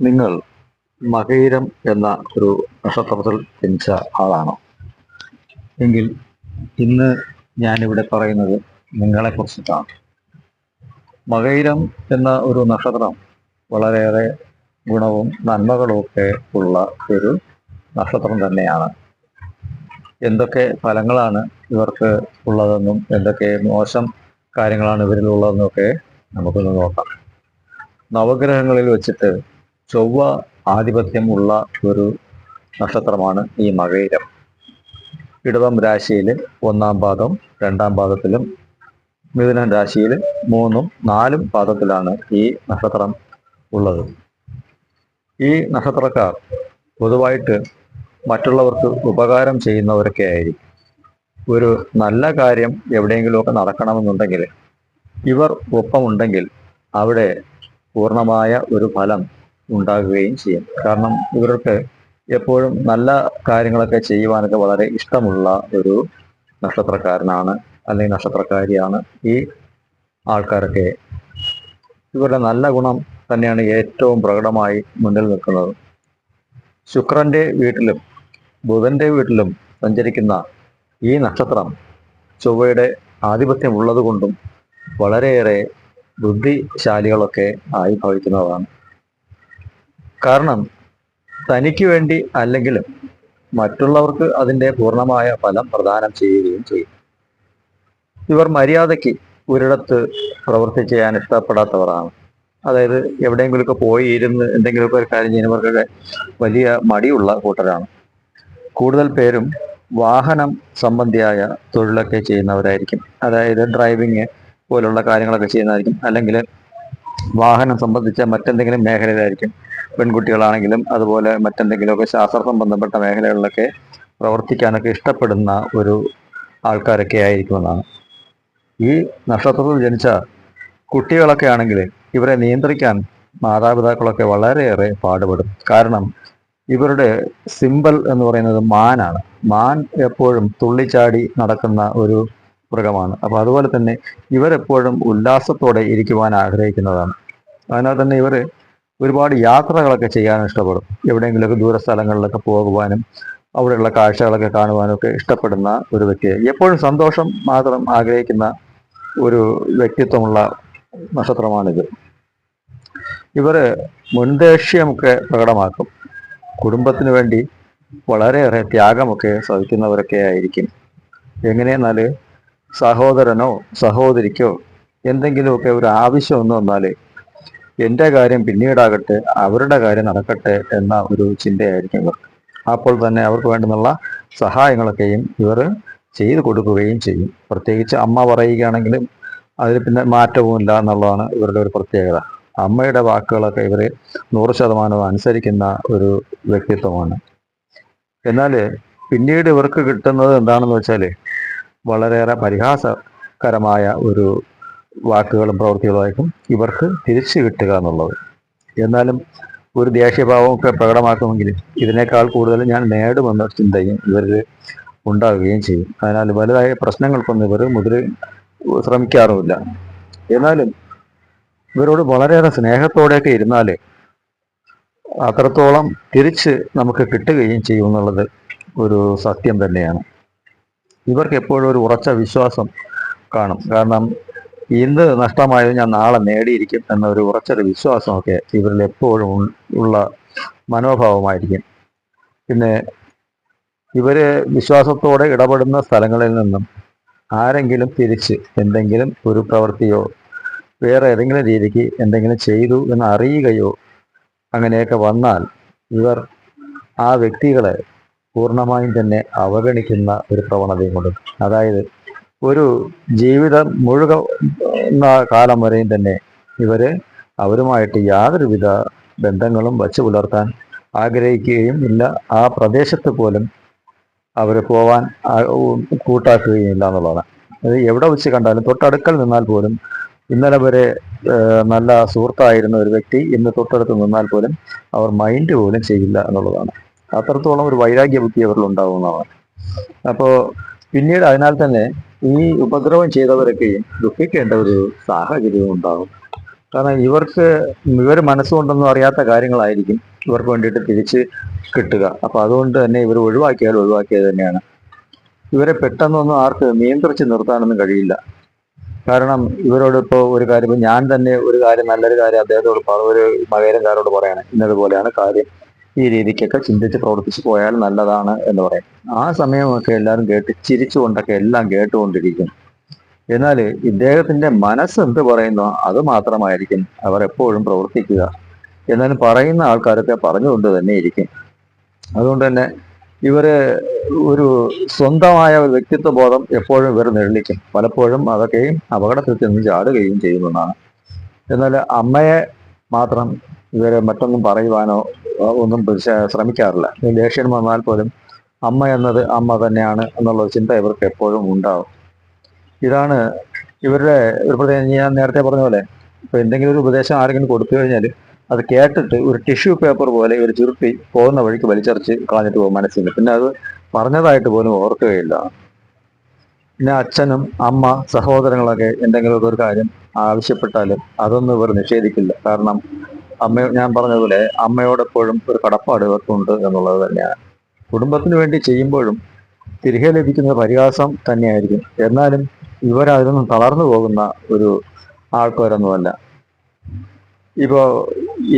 നിങ്ങൾ മകയിരം എന്ന ഒരു നക്ഷത്രത്തിൽ ജനിച്ച ആളാണോ? എങ്കിൽ ഇന്ന് ഞാനിവിടെ പറയുന്നത് നിങ്ങളെ കുറിച്ചിട്ടാണ് മകയിരം എന്ന ഒരു നക്ഷത്രം വളരെയേറെ ഗുണവും നന്മകളുമൊക്കെ ഉള്ള ഒരു നക്ഷത്രം തന്നെയാണ്. എന്തൊക്കെ ഫലങ്ങളാണ് ഇവർക്ക് ഉള്ളതെന്നും എന്തൊക്കെ മോശം കാര്യങ്ങളാണ് ഇവരിൽ ഉള്ളതെന്നും ഒക്കെ നമുക്കൊന്ന് നോക്കാം. നവഗ്രഹങ്ങളിൽ വെച്ചിട്ട് ചൊവ്വ ആധിപത്യം ഉള്ള ഒരു നക്ഷത്രമാണ് ഈ മകയിരം. ഇടവം രാശിയിൽ ഒന്നാം പാദം രണ്ടാം പാദത്തിലും മിഥുനം രാശിയിൽ മൂന്നും നാലും പാദത്തിലാണ് ഈ നക്ഷത്രം ഉള്ളത്. ഈ നക്ഷത്രക്കാർ പൊതുവായിട്ട് മറ്റുള്ളവർക്ക് ഉപകാരം ചെയ്യുന്നവരൊക്കെ ആയിരിക്കും. ഒരു നല്ല കാര്യം എവിടെയെങ്കിലുമൊക്കെ നടക്കണമെന്നുണ്ടെങ്കിൽ ഇവർ ഒപ്പമുണ്ടെങ്കിൽ അവിടെ പൂർണമായ ഒരു ഫലം ഉണ്ടാകുകയും ചെയ്യും. കാരണം ഇവർക്ക് എപ്പോഴും നല്ല കാര്യങ്ങളൊക്കെ ചെയ്യുവാനൊക്കെ വളരെ ഇഷ്ടമുള്ള ഒരു നക്ഷത്രക്കാരനാണ് അല്ലെങ്കിൽ നക്ഷത്രക്കാരിയാണ് ഈ ആൾക്കാരൊക്കെ. ഇവരുടെ നല്ല ഗുണം തന്നെയാണ് ഏറ്റവും പ്രകടമായി മുന്നിൽ നിൽക്കുന്നത്. ശുക്രന്റെ വീട്ടിലും ബുധന്റെ വീട്ടിലും സഞ്ചരിക്കുന്ന ഈ നക്ഷത്രം ചൊവ്വയുടെ ആധിപത്യം ഉള്ളതുകൊണ്ടും വളരെയേറെ ബുദ്ധിശാലികളൊക്കെ ആയി ഭവിക്കുന്നതാണ്. കാരണം തനിക്ക് വേണ്ടി അല്ലെങ്കിലും മറ്റുള്ളവർക്ക് അതിന്റെ പൂർണമായ ഫലം പ്രദാനം ചെയ്യുകയും ചെയ്യും. ഇവർ മര്യാദയ്ക്ക് ഒരിടത്ത് പ്രവർത്തിച്ച് ചെയ്യാൻ ഇഷ്ടപ്പെടാത്തവരാണ്. അതായത് എവിടെയെങ്കിലുമൊക്കെ പോയി ഇരുന്ന് എന്തെങ്കിലുമൊക്കെ ഒരു കാര്യം ചെയ്യുന്നവർക്കൊക്കെ വലിയ മടിയുള്ള കൂട്ടരാണ്. കൂടുതൽ പേരും വാഹനം സംബന്ധിയായ തൊഴിലൊക്കെ ചെയ്യുന്നവരായിരിക്കും. അതായത് ഡ്രൈവിങ് പോലുള്ള കാര്യങ്ങളൊക്കെ ചെയ്യുന്നതായിരിക്കും. അല്ലെങ്കിൽ വാഹനം സംബന്ധിച്ച മറ്റെന്തെങ്കിലും മേഖലയിലായിരിക്കും. പെൺകുട്ടികളാണെങ്കിലും അതുപോലെ മറ്റെന്തെങ്കിലുമൊക്കെ ശാസ്ത്ര സംബന്ധപ്പെട്ട മേഖലകളിലൊക്കെ പ്രവർത്തിക്കാനൊക്കെ ഇഷ്ടപ്പെടുന്ന ഒരു ആൾക്കാരൊക്കെ ആയിരിക്കുമെന്നാണ്. ഈ നക്ഷത്രത്തിൽ ജനിച്ച കുട്ടികളൊക്കെ ആണെങ്കിൽ ഇവരെ നിയന്ത്രിക്കാൻ മാതാപിതാക്കളൊക്കെ വളരെയേറെ പാടുപെടും. കാരണം ഇവരുടെ സിമ്പൽ എന്ന് പറയുന്നത് മാനാണ്. മാൻ എപ്പോഴും തുള്ളിച്ചാടി നടക്കുന്ന ഒരു മൃഗമാണ്. അപ്പൊ അതുപോലെ തന്നെ ഇവരെപ്പോഴും ഉല്ലാസത്തോടെ ഇരിക്കുവാൻ ആഗ്രഹിക്കുന്നതാണ്. അതിനാൽ തന്നെ ഇവർ ഒരുപാട് യാത്രകളൊക്കെ ചെയ്യാൻ ഇഷ്ടപ്പെടും. എവിടെയെങ്കിലുമൊക്കെ ദൂര സ്ഥലങ്ങളിലൊക്കെ പോകുവാനും അവിടെയുള്ള കാഴ്ചകളൊക്കെ കാണുവാനും ഒക്കെ ഇഷ്ടപ്പെടുന്ന ഒരു വ്യക്തിയെ. എപ്പോഴും സന്തോഷം മാത്രം ആഗ്രഹിക്കുന്ന ഒരു വ്യക്തിത്വമുള്ള നക്ഷത്രമാണിത്. ഇവർ മുൻദേഷ്യമൊക്കെ പ്രകടമാക്കും. കുടുംബത്തിന് വേണ്ടി വളരെയേറെ ത്യാഗമൊക്കെ സഹിക്കുന്നവരൊക്കെ ആയിരിക്കും. എങ്ങനെയെന്നാൽ സഹോദരനോ സഹോദരിക്കോ എന്തെങ്കിലുമൊക്കെ ഒരു ആവശ്യം എന്ന് വന്നാൽ എന്റെ കാര്യം പിന്നീടാകട്ടെ അവരുടെ കാര്യം നടക്കട്ടെ എന്ന ഒരു ചിന്തയായിരിക്കും ഇവർക്ക്. അപ്പോൾ തന്നെ അവർക്ക് വേണ്ടുന്നുള്ള സഹായങ്ങളൊക്കെയും ഇവർ ചെയ്തു കൊടുക്കുകയും ചെയ്യും. പ്രത്യേകിച്ച് അമ്മ പറയുകയാണെങ്കിലും അതിൽ പിന്നെ മാറ്റവുമില്ല എന്നുള്ളതാണ് ഇവരുടെ ഒരു പ്രത്യേകത. അമ്മയുടെ വാക്കുകളൊക്കെ ഇവർ നൂറ് ശതമാനവും അനുസരിക്കുന്ന ഒരു വ്യക്തിത്വമാണ്. എന്നാൽ പിന്നീട് ഇവർക്ക് കിട്ടുന്നത് എന്താണെന്ന് വെച്ചാൽ വളരെയേറെ പരിഹാസകരമായ ഒരു വാക്കുകളും പ്രവൃത്തികളുമായിരിക്കും ഇവർക്ക് തിരിച്ചു കിട്ടുക എന്നുള്ളത്. എന്നാലും ഒരു ദേഷ്യഭാവമൊക്കെ പ്രകടമാക്കുമെങ്കിൽ ഇതിനേക്കാൾ കൂടുതൽ ഞാൻ നേടുമെന്ന ചിന്തയും ഇവരിൽ ഉണ്ടാവുകയും ചെയ്യും. അതിനാൽ വലുതായ പ്രശ്നങ്ങൾക്കൊന്നും ഇവർ മുതിർ ശ്രമിക്കാറുമില്ല. എന്നാലും ഇവരോട് വളരെയേറെ സ്നേഹത്തോടെയൊക്കെ ഇരുന്നാൽ അത്രത്തോളം തിരിച്ച് നമുക്ക് കിട്ടുകയും ചെയ്യും എന്നുള്ളത് ഒരു സത്യം തന്നെയാണ്. ഇവർക്ക് എപ്പോഴും ഒരു ഉറച്ച വിശ്വാസം കാണും. കാരണം ഇന്ന് നഷ്ടമായത് ഞാൻ നാളെ നേടിയിരിക്കും എന്നൊരു ഉറച്ചൊരു വിശ്വാസമൊക്കെ ഇവരിൽ എപ്പോഴും ഉള്ള മനോഭാവമായിരിക്കും. പിന്നെ ഇവർ വിശ്വാസത്തോടെ ഇടപെടുന്ന സ്ഥലങ്ങളിൽ നിന്നും ആരെങ്കിലും തിരിച്ച് എന്തെങ്കിലും ഒരു പ്രവൃത്തിയോ വേറെ ഏതെങ്കിലും രീതിക്ക് എന്തെങ്കിലും ചെയ്തു എന്ന് അറിയുകയോ അങ്ങനെയൊക്കെ വന്നാൽ ഇവർ ആ വ്യക്തികളെ പൂർണമായും തന്നെ അവഗണിക്കുന്ന ഒരു പ്രവണതയും കൊണ്ട് അതായത് ഒരു ജീവിതം മുഴുകുന്ന കാലം വരെയും തന്നെ ഇവർ അവരുമായിട്ട് യാതൊരുവിധ ബന്ധങ്ങളും വച്ചു പുലർത്താൻ ആഗ്രഹിക്കുകയും ഇല്ല. ആ പ്രദേശത്ത് പോലും അവർ പോവാൻ കൂട്ടാക്കുകയും ഇല്ല എന്നുള്ളതാണ്. അത് എവിടെ വെച്ച് കണ്ടാലും തൊട്ടടുക്കൽ നിന്നാൽ പോലും ഇന്നലെ വരെ നല്ല സുഹൃത്തായിരുന്ന ഒരു വ്യക്തി ഇന്ന് തൊട്ടടുത്ത് നിന്നാൽ പോലും അവർ മൈൻഡ് പോലും ചെയ്യില്ല എന്നുള്ളതാണ്. അത്രത്തോളം ഒരു വൈരാഗ്യ ബുദ്ധി അവരിൽ ഉണ്ടാവുന്നതാണ് അപ്പോൾ പിന്നീട് അതിനാൽ തന്നെ ഈ ഉപദ്രവം ചെയ്തവരൊക്കെയും ദുഃഖിക്കേണ്ട ഒരു സാഹചര്യവും ഉണ്ടാകും കാരണം ഇവർക്ക് ഇവർ മനസ്സുകൊണ്ടൊന്നും അറിയാത്ത കാര്യങ്ങളായിരിക്കും ഇവർക്ക് വേണ്ടിയിട്ട് തിരിച്ച് കിട്ടുക. അപ്പോൾ അതുകൊണ്ട് തന്നെ ഇവർ ഒഴിവാക്കിയാൽ ഒഴിവാക്കിയത് തന്നെയാണ്. ഇവരെ പെട്ടെന്നൊന്നും ആർക്ക് നിയന്ത്രിച്ച് നിർത്താനൊന്നും കഴിയില്ല. കാരണം ഇവരോട് ഇപ്പോൾ ഒരു കാര്യം ഞാൻ തന്നെ ഒരു കാര്യം നല്ലൊരു കാര്യം അദ്ദേഹത്തോട് ഒരു മകേരൻകാരോട് പറയണം. ഇന്നതുപോലെയാണ് കാര്യം. ഈ രീതിക്കൊക്കെ ചിന്തിച്ച് പ്രവർത്തിച്ച് പോയാൽ നല്ലതാണ് എന്ന് പറയും. ആ സമയമൊക്കെ എല്ലാവരും കേട്ട് ചിരിച്ചുകൊണ്ടൊക്കെ എല്ലാം കേട്ടുകൊണ്ടിരിക്കും. എന്നാൽ ഇദ്ദേഹത്തിന്റെ മനസ്സ് എന്ത് പറയുന്നു അത് മാത്രമായിരിക്കും അവർ എപ്പോഴും പ്രവർത്തിക്കുക. എന്നാലും പറയുന്ന ആൾക്കാരൊക്കെ പറഞ്ഞുകൊണ്ട് തന്നെ ഇരിക്കും. അതുകൊണ്ട് തന്നെ ഇവർ ഒരു സ്വന്തമായ ഒരു വ്യക്തിത്വ ബോധം എപ്പോഴും ഇവർ നിഴലിക്കും. പലപ്പോഴും അതൊക്കെയും അപകടത്തിൽ ചെന്ന് ചാടുകയും ചെയ്യുന്നതാണ്. എന്നാൽ അമ്മയെ മാത്രം ഇവരെ മറ്റൊന്നും പറയുവാനോ ഒന്നും ശ്രമിക്കാറില്ല. ദേഷ്യം വന്നാൽ പോലും അമ്മ എന്നത് അമ്മ തന്നെയാണ് എന്നുള്ള ചിന്ത ഇവർക്ക് എപ്പോഴും ഉണ്ടാവും. ഇതാണ് ഇവരുടെ ഒരു പ്രത്യേകം ഞാൻ നേരത്തെ പറഞ്ഞ പോലെ ഇപ്പൊ എന്തെങ്കിലും ഒരു ഉപദേശം ആരെങ്കിലും കൊടുത്തു കഴിഞ്ഞാൽ അത് കേട്ടിട്ട് ഒരു ടിഷ്യൂ പേപ്പർ പോലെ ഇവർ ചുരുട്ടി പോകുന്ന വഴിക്ക് വലിച്ചെറിച്ച് കളഞ്ഞിട്ട് പോകും മനസ്സിൽ പിന്നെ അത് പറഞ്ഞതായിട്ട് പോലും ഓർക്കുകയില്ല. പിന്നെ അച്ഛനും അമ്മ സഹോദരങ്ങളൊക്കെ എന്തെങ്കിലുമൊക്കെ ഒരു കാര്യം ആവശ്യപ്പെട്ടാലും അതൊന്നും ഇവർ നിഷേധിക്കില്ല. കാരണം അമ്മ ഞാൻ പറഞ്ഞതുപോലെ അമ്മയോടെപ്പോഴും ഒരു കടപ്പാട് ഇവർക്കുണ്ട് എന്നുള്ളത് തന്നെയാണ്. കുടുംബത്തിന് വേണ്ടി ചെയ്യുമ്പോഴും തിരികെ ലഭിക്കുന്ന പരിഹാസം തന്നെയായിരിക്കും. എന്നാലും ഇവരതിനൊന്നും തളർന്നു പോകുന്ന ഒരു ആൾക്കാരൊന്നുമല്ല. ഇപ്പോൾ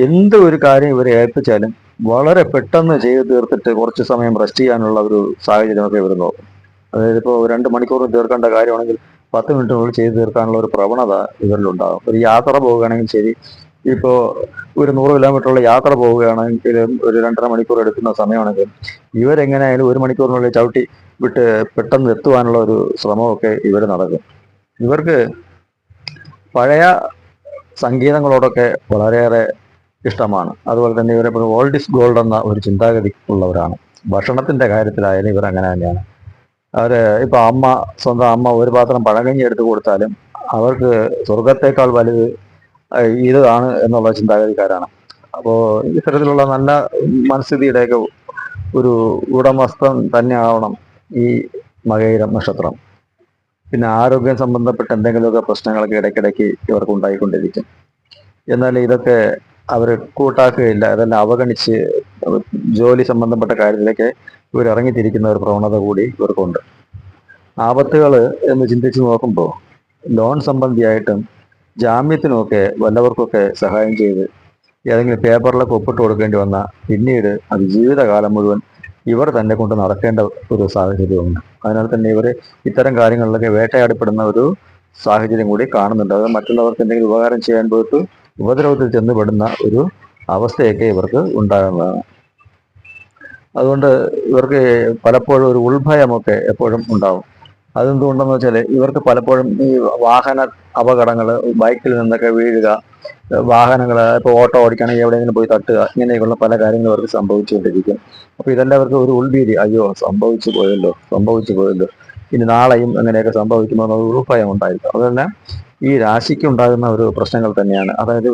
എന്ത് ഒരു കാര്യം ഇവരെ ഏൽപ്പിച്ചാലും വളരെ പെട്ടെന്ന് ചെയ്തു തീർത്തിട്ട് കുറച്ച് സമയം റെസ്റ്റ് ചെയ്യാനുള്ള ഒരു സാഹചര്യമൊക്കെ ഇവർ നോക്കും. അതായത് ഇപ്പോൾ രണ്ട് മണിക്കൂർ തീർക്കേണ്ട കാര്യമാണെങ്കിൽ പത്ത് മിനിറ്റിനുള്ളിൽ ചെയ്തു തീർക്കാനുള്ള ഒരു പ്രവണത ഇവരിലുണ്ടാകും. ഒരു യാത്ര പോവുകയാണെങ്കിൽ ശരി ഇപ്പോൾ ഒരു നൂറ് കിലോമീറ്ററുള്ള യാത്ര പോവുകയാണെങ്കിലും ഒരു രണ്ടര മണിക്കൂർ എടുക്കുന്ന സമയമാണെങ്കിൽ ഇവരെങ്ങനെയായാലും ഒരു മണിക്കൂറിനുള്ളിൽ ചവിട്ടി വിട്ട് പെട്ടെന്ന് എത്തുവാനുള്ള ഒരു ശ്രമമൊക്കെ ഇവർ നടക്കും. ഇവർക്ക് പഴയ സംഗീതങ്ങളോടൊക്കെ വളരെയേറെ ഇഷ്ടമാണ്. അതുപോലെ തന്നെ ഇവരെ ഓൾഡ് ഇസ് ഗോൾഡ് എന്ന ഒരു ചിന്താഗതി ഉള്ളവരാണ്. ഭക്ഷണത്തിന്റെ കാര്യത്തിലായാലും ഇവർ അങ്ങനെ തന്നെയാണ്. അവർ ഇപ്പൊ അമ്മ സ്വന്തം അമ്മ ഒരു പാത്രം പഴകഞ്ഞി എടുത്തു കൊടുത്താലും അവർക്ക് സ്വർഗത്തേക്കാൾ വലുത് ഇതാണ് എന്നുള്ള ചിന്താഗതിക്കാരാണ്. അപ്പോൾ ഇത്തരത്തിലുള്ള നല്ല മനസ്ഥിതിയുടെയൊക്കെ ഒരു ഉടമസ്ഥൻ തന്നെ ആവണം ഈ മകയിരം നക്ഷത്രം. പിന്നെ ആരോഗ്യം സംബന്ധപ്പെട്ട എന്തെങ്കിലുമൊക്കെ പ്രശ്നങ്ങളൊക്കെ ഇടയ്ക്കിടയ്ക്ക് ഇവർക്ക് ഉണ്ടായിക്കൊണ്ടിരിക്കും എന്നാൽ ഇതൊക്കെ അവർ കൂട്ടാക്കുകയില്ല അതെല്ലാം അവഗണിച്ച് ജോലി സംബന്ധപ്പെട്ട കാര്യത്തിലേക്ക് ഇവർ ഇറങ്ങിത്തിരിക്കുന്ന ഒരു പ്രവണത കൂടി ഇവർക്കുണ്ട്. ആപത്തുകൾ എന്ന് ചിന്തിച്ച് നോക്കുമ്പോൾ ലോൺ സംബന്ധിയായിട്ടും ജാമ്യത്തിനുമൊക്കെ വല്ലവർക്കൊക്കെ സഹായം ചെയ്ത് ഏതെങ്കിലും പേപ്പറിലൊക്കെ ഒപ്പിട്ട് കൊടുക്കേണ്ടി വന്ന പിന്നീട് അത് ജീവിതകാലം മുഴുവൻ ഇവർ തന്നെ കൊണ്ട് നടക്കേണ്ട ഒരു സാഹചര്യമുണ്ട് അതിനാൽ തന്നെ ഇവർ ഇത്തരം കാര്യങ്ങളിലൊക്കെ വേട്ടയാടപ്പെടുന്ന ഒരു സാഹചര്യം കൂടി കാണുന്നുണ്ട്. അത് മറ്റുള്ളവർക്ക് എന്തെങ്കിലും ഉപകാരം ചെയ്യാൻ പോയിട്ട് ഉപദ്രവത്തിൽ ചെന്നുപെടുന്ന ഒരു അവസ്ഥയൊക്കെ ഇവർക്ക് ഉണ്ടാകുന്നതാണ്. അതുകൊണ്ട് ഇവർക്ക് പലപ്പോഴും ഒരു ഉൾഭയമൊക്കെ എപ്പോഴും ഉണ്ടാവും. അതെന്തുകൊണ്ടെന്ന് വെച്ചാൽ ഇവർക്ക് പലപ്പോഴും ഈ വാഹന അപകടങ്ങൾ ബൈക്കിൽ നിന്നൊക്കെ വീഴുക വാഹനങ്ങൾ ഇപ്പോൾ ഓട്ടോ ഓടിക്കുകയാണെങ്കിൽ എവിടെയെങ്കിലും പോയി തട്ടുക ഇങ്ങനെയൊക്കെയുള്ള പല കാര്യങ്ങളും അവർക്ക് സംഭവിച്ചുകൊണ്ടിരിക്കും. അപ്പോൾ ഇതെല്ലാം അവർക്ക് ഒരു ഉൾഭീതി. അയ്യോ സംഭവിച്ചു പോയല്ലോ സംഭവിച്ചു പോയല്ലോ. ഇനി നാളെയും അങ്ങനെയൊക്കെ സംഭവിക്കുമോ എന്നൊരു ഉൾഭയം ഉണ്ടായിരിക്കും. അതുതന്നെ ഈ രാശിക്ക് ഉണ്ടാകുന്ന ഒരു പ്രശ്നങ്ങൾ തന്നെയാണ്. അതായത്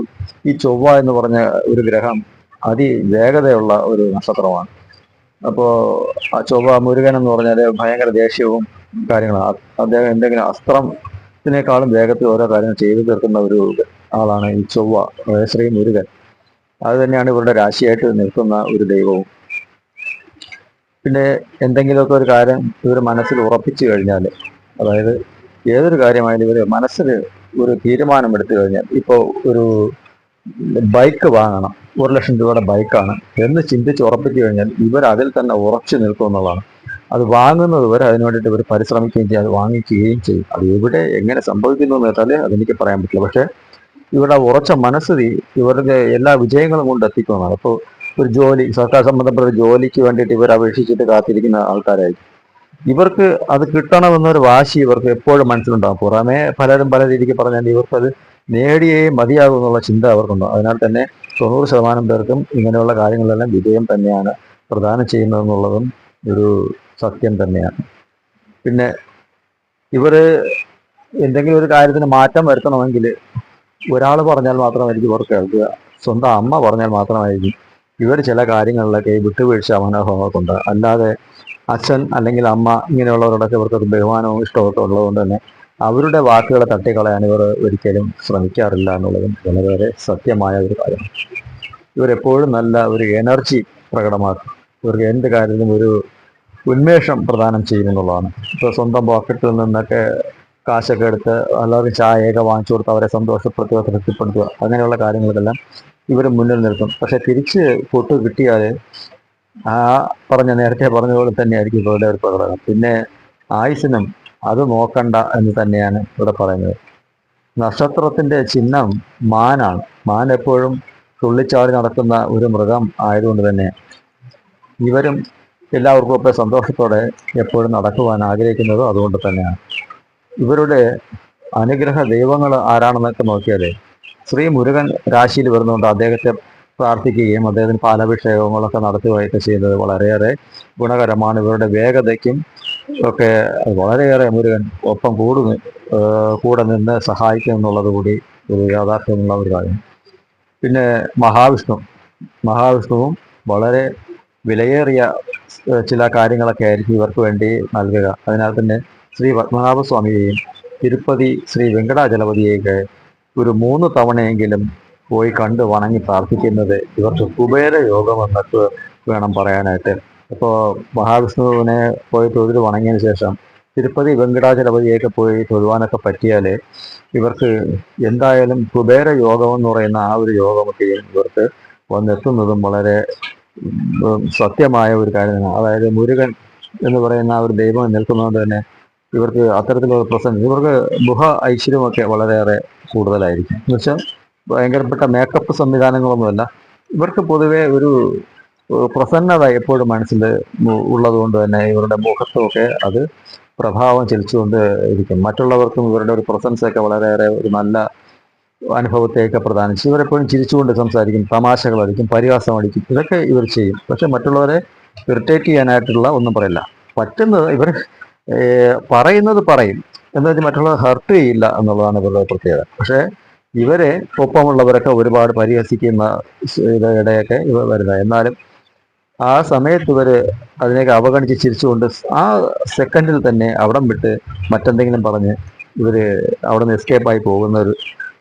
ഈ ചൊവ്വ എന്ന് പറഞ്ഞ ഒരു ഗ്രഹം അതിവേഗതയുള്ള ഒരു നക്ഷത്രമാണ്. അപ്പോൾ ആ ചൊവ്വ മുരുകൻ എന്ന് പറഞ്ഞാൽ ഭയങ്കര ദേഷ്യവും കാര്യങ്ങളാണ് അദ്ദേഹം എന്തെങ്കിലും അസ്ത്രത്തിനേക്കാളും വേഗത്തിൽ ഓരോ കാര്യങ്ങൾ ചെയ്തു തീർക്കുന്ന ഒരു ആളാണ് ഈ ചൊവ്വ ശ്രീ മുരുകൻ. അത് തന്നെയാണ് ഇവരുടെ രാശിയായിട്ട് നിൽക്കുന്ന ഒരു ദൈവവും. പിന്നെ എന്തെങ്കിലുമൊക്കെ ഒരു കാര്യം ഇവർ മനസ്സിൽ ഉറപ്പിച്ചു കഴിഞ്ഞാൽ അതായത് ഏതൊരു കാര്യമായാലും ഇവർ മനസ്സിൽ ഒരു തീരുമാനം എടുത്തു കഴിഞ്ഞാൽ ഇപ്പോൾ ഒരു ബൈക്ക് വാങ്ങണം ഒരു ലക്ഷം രൂപയുടെ ബൈക്കാണ് എന്ന് ചിന്തിച്ച് ഉറപ്പിച്ചു കഴിഞ്ഞാൽ ഇവർ അതിൽ തന്നെ ഉറച്ചു നിൽക്കും എന്നുള്ളതാണ്. അത് വാങ്ങുന്നത് വരെ അതിനു വേണ്ടിയിട്ട് ഇവർ പരിശ്രമിക്കുകയും ചെയ്യും അത് വാങ്ങിക്കുകയും ചെയ്യും. അത് എവിടെ എങ്ങനെ സംഭവിക്കുന്നു എന്ന് വെച്ചാൽ അതെനിക്ക് പറയാൻ പറ്റില്ല. പക്ഷേ ഇവരുടെ ഉറച്ച മനസ്ഥിതി ഇവരുടെ എല്ലാ വിജയങ്ങളും കൊണ്ട് എത്തിക്കുന്നതാണ്. അപ്പോൾ ഒരു ജോലി സർക്കാർ സംബന്ധപ്പെട്ട ജോലിക്ക് വേണ്ടിയിട്ട് ഇവർ അപേക്ഷിച്ചിട്ട് കാത്തിരിക്കുന്ന ആൾക്കാരായിരിക്കും. ഇവർക്ക് അത് കിട്ടണമെന്നൊരു വാശി ഇവർക്ക് എപ്പോഴും മനസ്സിലുണ്ടാകും പുറമേ പലരും പല രീതിക്ക് പറഞ്ഞാൽ ഇവർക്കത് നേടിയേ മതിയാകും എന്നുള്ള ചിന്ത അവർക്കുണ്ട്. അതിനാൽ തന്നെ തൊണ്ണൂറ് ശതമാനം പേർക്കും ഇങ്ങനെയുള്ള കാര്യങ്ങളെല്ലാം വിജയം തന്നെയാണ് പ്രധാനം ചെയ്യുന്നതെന്നുള്ളതും ഒരു സത്യം തന്നെയാണ്. പിന്നെ ഇവർ എന്തെങ്കിലും ഒരു കാര്യത്തിന് മാറ്റം വരുത്തണമെങ്കിൽ ഒരാൾ പറഞ്ഞാൽ മാത്രമായിരിക്കും ഇവർ കേൾക്കുക. സ്വന്തം അമ്മ പറഞ്ഞാൽ മാത്രമായിരിക്കും. ഇവർ ചില കാര്യങ്ങളിലൊക്കെ വിട്ടുവീഴ്ച മനോഭാവമൊക്കെ അല്ലാതെ അച്ഛൻ അല്ലെങ്കിൽ അമ്മ ഇങ്ങനെയുള്ളവരോടൊക്കെ ഇവർക്ക് ബഹുമാനവും ഇഷ്ടമൊക്കെ ഉള്ളതുകൊണ്ട് തന്നെ അവരുടെ വാക്കുകളെ തട്ടിക്കളയാൻ ഇവർ ഒരിക്കലും ശ്രമിക്കാറില്ല എന്നുള്ളതും വളരെ സത്യമായ ഒരു കാര്യമാണ്. ഇവരെപ്പോഴും നല്ല ഒരു എനർജി പ്രകടമാക്കും. ഇവർക്ക് എന്ത് കാര്യത്തിനും ഒരു ഉന്മേഷം പ്രദാനം ചെയ്യുമെന്നുള്ളതാണ് ഇപ്പോൾ സ്വന്തം പോക്കറ്റിൽ നിന്നൊക്കെ കാശൊക്കെ എടുത്ത് എല്ലാവർക്കും ചായയൊക്കെ വാങ്ങിച്ചു കൊടുത്ത് അവരെ സന്തോഷപ്പെടുത്തുക തൃപ്തിപ്പെടുത്തുക അങ്ങനെയുള്ള കാര്യങ്ങൾക്കെല്ലാം ഇവർ മുന്നിൽ നിർത്തും പക്ഷെ തിരിച്ച് പൊട്ട് കിട്ടിയാൽ ആ പറഞ്ഞ നേരത്തെ പറഞ്ഞ പോലെ തന്നെയായിരിക്കും ഇവരുടെ ഒരു പ്രകടനം. പിന്നെ ആയുസിനും അത് നോക്കണ്ട എന്ന് തന്നെയാണ് ഇവിടെ പറയുന്നത്. നക്ഷത്രത്തിന്റെ ചിഹ്നം മാനാണ്. മാൻ എപ്പോഴും തുള്ളിച്ചാടി നടക്കുന്ന ഒരു മൃഗം ആയതുകൊണ്ട് തന്നെ ഇവരും എല്ലാവർക്കും ഒക്കെ സന്തോഷത്തോടെ എപ്പോഴും നടക്കുവാൻ ആഗ്രഹിക്കുന്നത് അതുകൊണ്ട് തന്നെയാണ്. ഇവരുടെ അനുഗ്രഹ ദൈവങ്ങൾ ആരാണെന്നൊക്കെ നോക്കിയാൽ ശ്രീ മുരുകൻ രാശിയിൽ വരുന്നതുകൊണ്ട് അദ്ദേഹത്തെ പ്രാർത്ഥിക്കുകയും അദ്ദേഹത്തിന് പാലാഭിഷേകങ്ങളൊക്കെ നടത്തുകയൊക്കെ ചെയ്യുന്നത് വളരെയേറെ ഗുണകരമാണ്. ഇവരുടെ വേഗതയ്ക്കും ഒക്കെ വളരെയേറെ മുരുകൻ ഒപ്പം കൂടു കൂടെ നിന്ന് സഹായിക്കും എന്നുള്ളത് കൂടി ഒരു യാഥാർത്ഥ്യമുള്ള ഒരു കാര്യം. പിന്നെ മഹാവിഷ്ണു. മഹാവിഷ്ണുവും വളരെ വിലയേറിയ ചില കാര്യങ്ങളൊക്കെ ആയിരിക്കും ഇവർക്ക് വേണ്ടി നൽകുക. അതിനാൽ തന്നെ ശ്രീ പത്മനാഭസ്വാമിയെയും തിരുപ്പതി ശ്രീ വെങ്കടാചലപതിയെയൊക്കെ ഒരു മൂന്ന് തവണയെങ്കിലും പോയി കണ്ട് വണങ്ങി പ്രാർത്ഥിക്കുന്നത് ഇവർക്ക് കുബേര യോഗം എന്നൊക്കെ വേണം പറയാനായിട്ട്. അപ്പോൾ മഹാവിഷ്ണുവിനെ പോയി തൊഴിൽ വണങ്ങിയതിന് ശേഷം തിരുപ്പതി വെങ്കടാചലപതിയൊക്കെ പോയി തൊഴുവാനൊക്കെ പറ്റിയാൽ ഇവർക്ക് എന്തായാലും കുബേര യോഗം എന്ന് പറയുന്ന ആ ഒരു യോഗമൊക്കെയും ഇവർക്ക് വന്നെത്തുന്നതും വളരെ സത്യമായ ഒരു കാര്യമാണ്. അതായത് മുരുകൻ എന്ന് പറയുന്ന ഒരു ദൈവം നിൽക്കുന്നതുകൊണ്ട് തന്നെ ഇവർക്ക് അത്തരത്തിലുള്ള പ്രസന്റ് ഇവർക്ക് ഗുഹ ഐശ്വര്യമൊക്കെ വളരെയേറെ കൂടുതലായിരിക്കും. എന്ന് വെച്ചാൽ ഭയങ്കരപ്പെട്ട മേക്കപ്പ് സംവിധാനങ്ങളൊന്നുമല്ല. ഇവർക്ക് പൊതുവേ ഒരു പ്രസന്നത എപ്പോഴും മനസ്സിൽ ഉള്ളതുകൊണ്ട് തന്നെ ഇവരുടെ മുഖത്തുമൊക്കെ അത് പ്രഭാവം ചെലുത്തുകൊണ്ട് ഇരിക്കും. മറ്റുള്ളവർക്കും ഇവരുടെ ഒരു പ്രസൻസ് ഒക്കെ വളരെയേറെ ഒരു നല്ല അനുഭവത്തെയൊക്കെ പ്രദാനം ചെയ്യും ഇവരെപ്പോഴും ചിരിച്ചുകൊണ്ട് സംസാരിക്കും തമാശകൾ അടിക്കും പരിഹാസം അടിക്കും ഇതൊക്കെ ഇവർ ചെയ്യും. പക്ഷെ മറ്റുള്ളവരെ ഇറിറ്റേറ്റ് ചെയ്യാനായിട്ടുള്ള ഒന്നും പറയില്ല. പറ്റുന്നത് ഇവർ പറയുന്നത് പറയും. എന്ന് വെച്ചാൽ മറ്റുള്ളവർ ഹർട്ട് ചെയ്യില്ല എന്നുള്ളതാണ് ഇവരുടെ പ്രത്യേകത. പക്ഷേ ഇവരെ ഒപ്പമുള്ളവരൊക്കെ ഒരുപാട് പരിഹസിക്കുന്ന ഇടയൊക്കെ ഇവ വരുന്നത്. എന്നാലും ആ സമയത്ത് ഇവർ അതിനെയൊക്കെ അവഗണിച്ച് ചിരിച്ചുകൊണ്ട് ആ സെക്കൻഡിൽ തന്നെ അവിടം വിട്ട് മറ്റെന്തെങ്കിലും പറഞ്ഞ് ഇവർ അവിടെ നിന്ന് എസ്കേപ്പായി പോകുന്ന ഒരു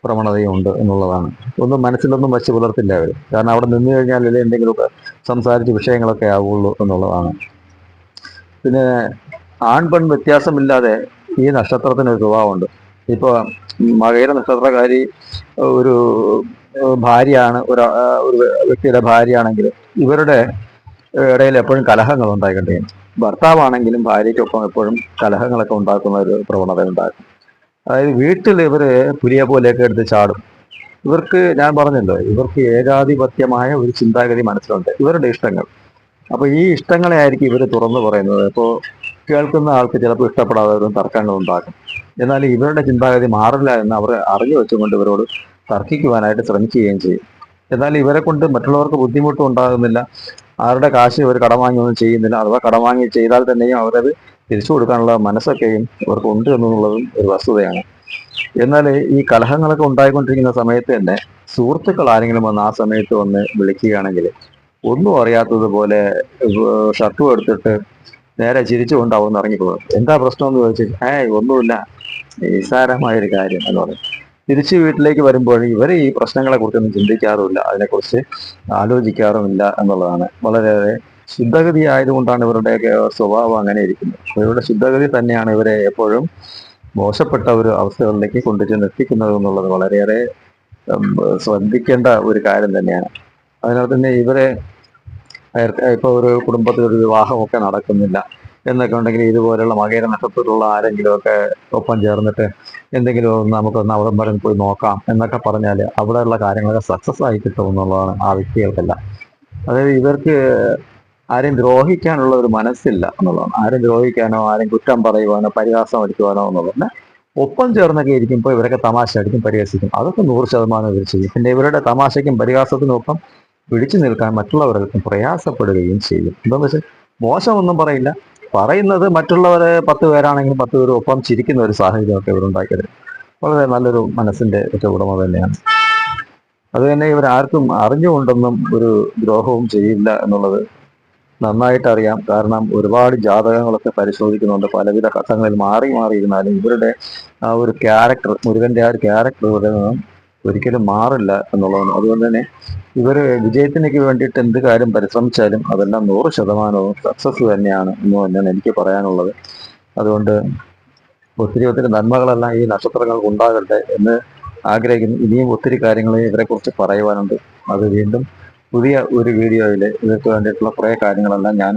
പ്രവണതയും ഉണ്ട് എന്നുള്ളതാണ്. ഒന്നും മനസ്സിലൊന്നും വച്ച് പുലർത്തില്ല അവർ കാരണം അവിടെ നിന്ന് കഴിഞ്ഞാൽ അല്ലേ എന്തെങ്കിലുമൊക്കെ സംസാരിച്ച് വിഷയങ്ങളൊക്കെ ആവുള്ളൂ എന്നുള്ളതാണ്. പിന്നെ ആൺ പെൺ വ്യത്യാസമില്ലാതെ ഈ നക്ഷത്രത്തിന് ഒരു സ്വഭാവമുണ്ട്. ഇപ്പോൾ മകയിര നക്ഷത്രക്കാരി ഒരു ഭാര്യയാണ് ഒരു ഒരു വ്യക്തിയുടെ ഭാര്യയാണെങ്കിൽ ഇവരുടെ ഇടയിൽ എപ്പോഴും കലഹങ്ങൾ ഉണ്ടായിക്കൊണ്ടേ ഭർത്താവാണെങ്കിലും ഭാര്യയ്ക്കൊപ്പം എപ്പോഴും കലഹങ്ങളൊക്കെ ഉണ്ടാക്കുന്ന ഒരു പ്രവണത ഉണ്ടാക്കും അതായത് വീട്ടിൽ ഇവർ പുലിയെ പോലെയൊക്കെ എടുത്ത് ചാടും. ഇവർക്ക് ഞാൻ പറഞ്ഞല്ലോ ഇവർക്ക് ഏകാധിപത്യമായ ഒരു ചിന്താഗതി മനസ്സിലുണ്ട്. ഇവരുടെ ഇഷ്ടങ്ങൾ. അപ്പൊ ഈ ഇഷ്ടങ്ങളെ ആയിരിക്കും ഇവർ തുറന്നു പറയുന്നത്. അപ്പോൾ കേൾക്കുന്ന ആൾക്ക് ചിലപ്പോൾ ഇഷ്ടപ്പെടാതെ വരും തർക്കങ്ങൾ ഉണ്ടാക്കും എന്നാൽ ഇവരുടെ ചിന്താഗതി മാറില്ല എന്ന് അവർ അറിഞ്ഞു വെച്ചുകൊണ്ട് ഇവരോട് തർക്കിക്കുവാനായിട്ട് ശ്രമിക്കുകയും ചെയ്യും. എന്നാൽ ഇവരെ കൊണ്ട് മറ്റുള്ളവർക്ക് ബുദ്ധിമുട്ടും ഉണ്ടാകുന്നില്ല. ആരുടെ കാശ് ഇവർ കടം വാങ്ങിയൊന്നും ചെയ്യുന്നില്ല. അഥവാ കടം വാങ്ങി ചെയ്താൽ തന്നെയും അവരത് തിരിച്ചു കൊടുക്കാനുള്ള മനസ്സൊക്കെയും ഇവർക്കുണ്ട് എന്നുള്ളതും ഒരു വസ്തുതയാണ്. എന്നാൽ ഈ കലഹങ്ങളൊക്കെ ഉണ്ടായിക്കൊണ്ടിരിക്കുന്ന സമയത്ത് തന്നെ സുഹൃത്തുക്കൾ ആരെങ്കിലും വന്ന് ആ സമയത്ത് വന്ന് വിളിക്കുകയാണെങ്കിൽ ഒന്നും അറിയാത്തതുപോലെ ഷർട്ടും എടുത്തിട്ട് നേരെ ചിരിച്ചുകൊണ്ട് നിന്ന് ഇറങ്ങിപ്പോകും. എന്താ പ്രശ്നം എന്ന് ചോദിച്ചാൽ ഏയ് ഒന്നുമില്ല. നിസ്സാരമായൊരു കാര്യം എന്ന് പറയും. തിരിച്ച് വീട്ടിലേക്ക് വരുമ്പോൾ ഇവർ ഈ പ്രശ്നങ്ങളെ കുറിച്ചൊന്നും ചിന്തിക്കാറുമില്ല. അതിനെക്കുറിച്ച് ആലോചിക്കാറുമില്ല എന്നുള്ളതാണ്. വളരെയേറെ ശുദ്ധഗതി ആയതുകൊണ്ടാണ് ഇവരുടെയൊക്കെ സ്വഭാവം അങ്ങനെ ഇരിക്കുന്നത്. ഇവരുടെ ശുദ്ധഗതി തന്നെയാണ് ഇവരെ എപ്പോഴും മോശപ്പെട്ട ഒരു അവസ്ഥകളിലേക്ക് കൊണ്ടുചെന്ന് എത്തിക്കുന്നത് എന്നുള്ളത് വളരെയേറെ ശ്രദ്ധിക്കേണ്ട ഒരു കാര്യം തന്നെയാണ്. അതിനാൽ തന്നെ ഇവരെ ഇപ്പോൾ ഒരു കുടുംബത്തിൽ ഒരു വിവാഹമൊക്കെ നടക്കുന്നില്ല എന്നൊക്കെ ഉണ്ടെങ്കിൽ ഇതുപോലെയുള്ള മകേര നക്ഷത്രത്തിലുള്ള ആരെങ്കിലുമൊക്കെ ഒപ്പം ചേർന്നിട്ട് എന്തെങ്കിലും നമുക്കൊന്ന് അവിടെ വരെ പോയി നോക്കാം എന്നൊക്കെ പറഞ്ഞാൽ അവിടെയുള്ള കാര്യങ്ങളൊക്കെ സക്സസ് ആയി കിട്ടും എന്നുള്ളതാണ് ആ വ്യക്തികൾക്കെല്ലാം. അതായത് ഇവർക്ക് ആരെയും ദ്രോഹിക്കാനുള്ള ഒരു മനസ്സില്ല എന്നുള്ളതാണ്. ആരും ദ്രോഹിക്കാനോ ആരും കുറ്റം പറയുവാനോ പരിഹാസം അടിക്കുവാനോ എന്നുള്ളതല്ല. ഒപ്പം ചേർന്നൊക്കെ ഇരിക്കുമ്പോൾ ഇവരൊക്കെ തമാശ അടിക്കും പരിഹസിക്കും. അതൊക്കെ നൂറ് ശതമാനം ഇവർ ചെയ്യും. പിന്നെ ഇവരുടെ തമാശയ്ക്കും പരിഹാസത്തിനും ഒപ്പം പിടിച്ചു നിൽക്കാൻ മറ്റുള്ളവർക്കും പ്രയാസപ്പെടുകയും ചെയ്യും. എന്താണെന്ന് വെച്ചാൽ മോശമൊന്നും പറയില്ല. പറയുന്നത് മറ്റുള്ളവരെ പത്ത് പേരാണെങ്കിലും പത്ത് പേരും ഒപ്പം ചിരിക്കുന്ന ഒരു സാഹചര്യമൊക്കെ ഇവരുണ്ടാക്കിയത് വളരെ നല്ലൊരു മനസ്സിന്റെ ഒക്കെ ഉടമ തന്നെയാണ്. അത് തന്നെ ഇവർ ആർക്കും അറിഞ്ഞുകൊണ്ടൊന്നും ഒരു ദ്രോഹവും ചെയ്യില്ല എന്നുള്ളത് നന്നായിട്ട് അറിയാം കാരണം ഒരുപാട് ജാതകങ്ങളൊക്കെ പരിശോധിക്കുന്നുണ്ട്. പലവിധ ഘട്ടങ്ങളിൽ മാറി മാറിയിരുന്നാലും ഇവരുടെ ആ ഒരു ക്യാരക്ടർ മുരുകന്റെ ആ ഒരു ക്യാരക്ടർ ഇവിടെ നിന്നും ഒരിക്കലും മാറില്ല എന്നുള്ളതാണ്. അതുകൊണ്ട് തന്നെ ഇവർ വിജയത്തിനൊക്കെ വേണ്ടിയിട്ട് എന്ത് കാര്യം പരിശ്രമിച്ചാലും അതെല്ലാം നൂറ് ശതമാനവും സക്സസ് തന്നെയാണ് എന്ന് തന്നെയാണ് എനിക്ക് പറയാനുള്ളത്. അതുകൊണ്ട് ഒത്തിരി ഒത്തിരി നന്മകളെല്ലാം ഈ നക്ഷത്രങ്ങൾക്ക് ഉണ്ടാകട്ടെ എന്ന് ആഗ്രഹിക്കുന്നു. ഇനിയും ഒത്തിരി കാര്യങ്ങൾ ഇവരെക്കുറിച്ച് പറയുവാനുണ്ട്. അത് വീണ്ടും പുതിയ ഒരു വീഡിയോയിൽ ഇവർക്ക് വേണ്ടിയിട്ടുള്ള കുറേ കാര്യങ്ങളെല്ലാം ഞാൻ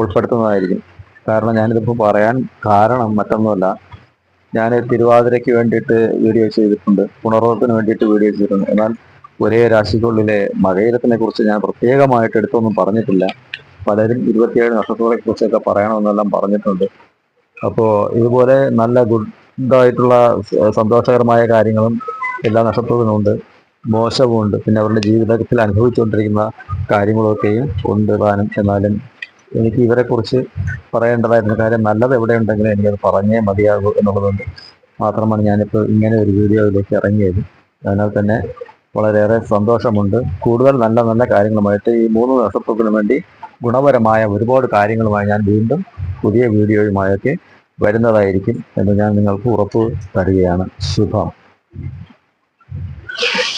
ഉൾപ്പെടുത്തുന്നതായിരിക്കും. കാരണം ഞാനിതിപ്പോൾ പറയാൻ കാരണം മറ്റൊന്നുമല്ല. ഞാൻ തിരുവാതിരയ്ക്ക് വേണ്ടിയിട്ട് വീഡിയോ ചെയ്തിട്ടുണ്ട്. പുണർവത്തിന് വേണ്ടിയിട്ട് വീഡിയോ ചെയ്തിട്ടുണ്ട്. എന്നാൽ ഒരേ രാശിക്കുള്ളിലെ മകയിരത്തിനെ കുറിച്ച് ഞാൻ പ്രത്യേകമായിട്ട് എടുത്തൊന്നും പറഞ്ഞിട്ടില്ല. പലരും ഇരുപത്തിയേഴ് നക്ഷത്രങ്ങളെ കുറിച്ചൊക്കെ പറയണമെന്നെല്ലാം പറഞ്ഞിട്ടുണ്ട്. അപ്പോൾ ഇതുപോലെ നല്ല ഗുഡ് ഗുഡായിട്ടുള്ള സന്തോഷകരമായ കാര്യങ്ങളും എല്ലാ നക്ഷത്രത്തിനുമുണ്ട്. മോശവുമുണ്ട്. പിന്നെ അവരുടെ ജീവിതത്തിൽ അനുഭവിച്ചുകൊണ്ടിരിക്കുന്ന കാര്യങ്ങളൊക്കെയും ഉണ്ട് താനും. എന്നാലും എനിക്ക് ഇവരെക്കുറിച്ച് പറയേണ്ടതായിരുന്ന കാര്യം നല്ലത് എവിടെയുണ്ടെങ്കിലും എനിക്കത് പറഞ്ഞേ മതിയാകൂ എന്നുള്ളതുകൊണ്ട് മാത്രമാണ് ഞാനിപ്പോൾ ഇങ്ങനെ ഒരു വീഡിയോയിലേക്ക് ഇറങ്ങിയത്. അതിനാൽ തന്നെ വളരെയേറെ സന്തോഷമുണ്ട്. കൂടുതൽ നല്ല നല്ല കാര്യങ്ങളുമായിട്ട് ഈ മൂന്ന് നക്ഷത്രത്തിനു വേണ്ടി ഗുണപരമായ ഒരുപാട് കാര്യങ്ങളുമായി ഞാൻ വീണ്ടും പുതിയ വീഡിയോയുമായൊക്കെ വരുന്നതായിരിക്കും എന്ന് ഞാൻ നിങ്ങൾക്ക് ഉറപ്പ് തരികയാണ്. ശുഭം.